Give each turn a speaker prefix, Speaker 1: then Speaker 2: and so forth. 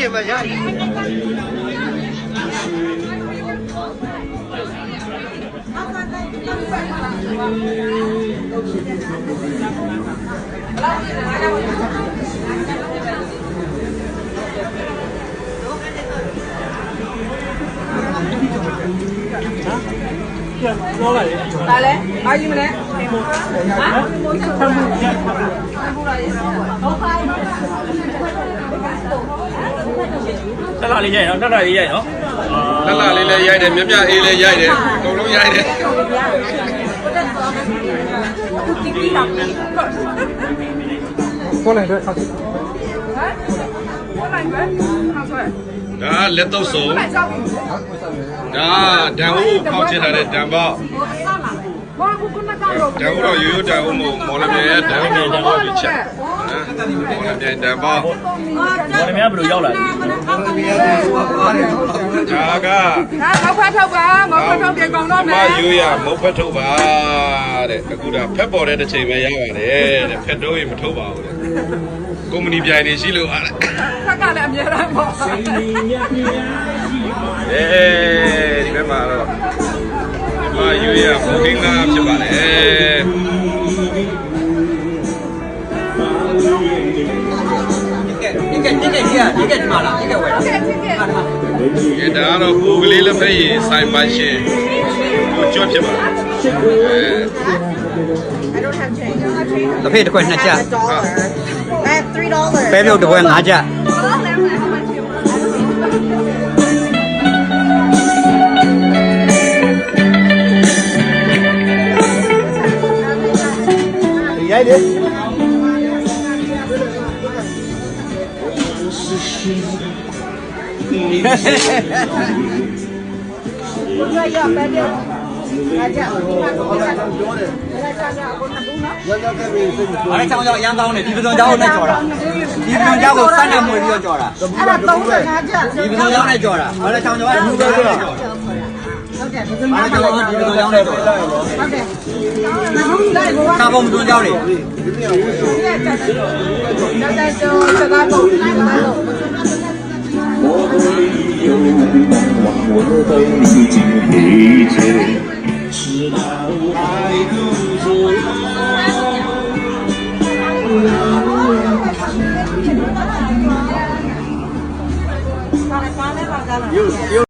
Speaker 1: ပြင်မှာရည်
Speaker 2: ဒါလဲအားယူမလဲ
Speaker 3: တက်လာလေးရိုက်နော်တက်လာလေးရိုက်နော်
Speaker 4: လှလှလေးလည်းရိုက်တယ်မြမြအေးလည်းရိုက်တယ်အကုန်လုံးရိုက်တယ်
Speaker 2: တီတီလာပြီ
Speaker 1: ကိုလည်းတော့ဆောက်
Speaker 2: ဟမ်ဘယ်လိုက်ပဲဟာဆိုရ
Speaker 4: ဒါလက်တော့စုံ
Speaker 2: လိုက်ဆောက်ပြီ
Speaker 4: ဒါဒံဦးဖောက်ချင်ထားတဲ့ဒံပေါက်
Speaker 2: ဘာကူကနကတော့
Speaker 4: ဒံဦးတော့ရိုးရိုးဒံဦးမဟုတ်မော်လမြိုင်ရဲ့ဒံဦးမြေဒံပေါက်ပြီးချက်နော်မော်လမြိုင်ဒံပေါက်
Speaker 3: ဘော်လများဘယ်လိုရောက်လာလဲ
Speaker 4: ဒါက
Speaker 2: ဟာမောက်ဖတ်ထုတ်ပါမောက်ဖတ်ထုတ်ပြန်ကောင်တော့
Speaker 4: မ
Speaker 2: မယ်
Speaker 4: ရိုးရမုတ်ဖက်ထုတ်ပါတဲ့အခုဒါဖက်ပေါ်တဲ့တစ်ချိန်ပဲရပါတယ်တဲ့ဖက်တော့ရင်မထုတ်ပါဘူးတဲ့ကုမ္ပဏီပြိုင်နေရှိလို့အားတဲ့
Speaker 2: ခက်ကလည်းအများရန်ပေါ့
Speaker 4: အဲဒီဘက်မှာတော့မ ရိုးရဘူကင်းကားဖြစ်ပါတယ်
Speaker 1: ဒီကဒီကဒီကဒီကဒီမှာလားဒီကဝယ်
Speaker 2: ကဲချစ်ကဲ
Speaker 4: အဲဒါကတော့ဘူကလေးလက်ဖက်ရည်ဆိုင်ပါရှင်ကိုကြွဖြစ်ပါအဲ
Speaker 1: တစ်ဖေးတစ်ခွက်နှစ်ချက်
Speaker 5: I have three dollars.
Speaker 1: ပဲပြုတ်တစ်ခွက်ငါးချက်
Speaker 6: လိုက်
Speaker 1: လေ
Speaker 5: ဘုရားရပါ
Speaker 6: တယ်
Speaker 1: အကြောင်း
Speaker 5: ကိုပြောတယ်။ရရကပဲစိတ်မ
Speaker 1: ဆိုး။အဲချောင်းကြောင့်ရမ်းကောင်းတယ်ဒီပစုံကြောင့်နဲ့ကြော်တာ။ဒီပစုံကြောင့်ကိုစက်နဲ့မွေပြီးတော့ကြော်တာ။
Speaker 5: အဲ့ဒါ35ချက်။
Speaker 1: ဒီပစုံကြောင့်နဲ့ကြော်တာ။အဲ့ဒါချောင်းကြောင့်ကဘူးပဲကြော်တာ။
Speaker 5: 大哥我们多
Speaker 1: 交流我对你我好我
Speaker 2: 对我好有没有我好我对你到
Speaker 7: 我好你有有我你到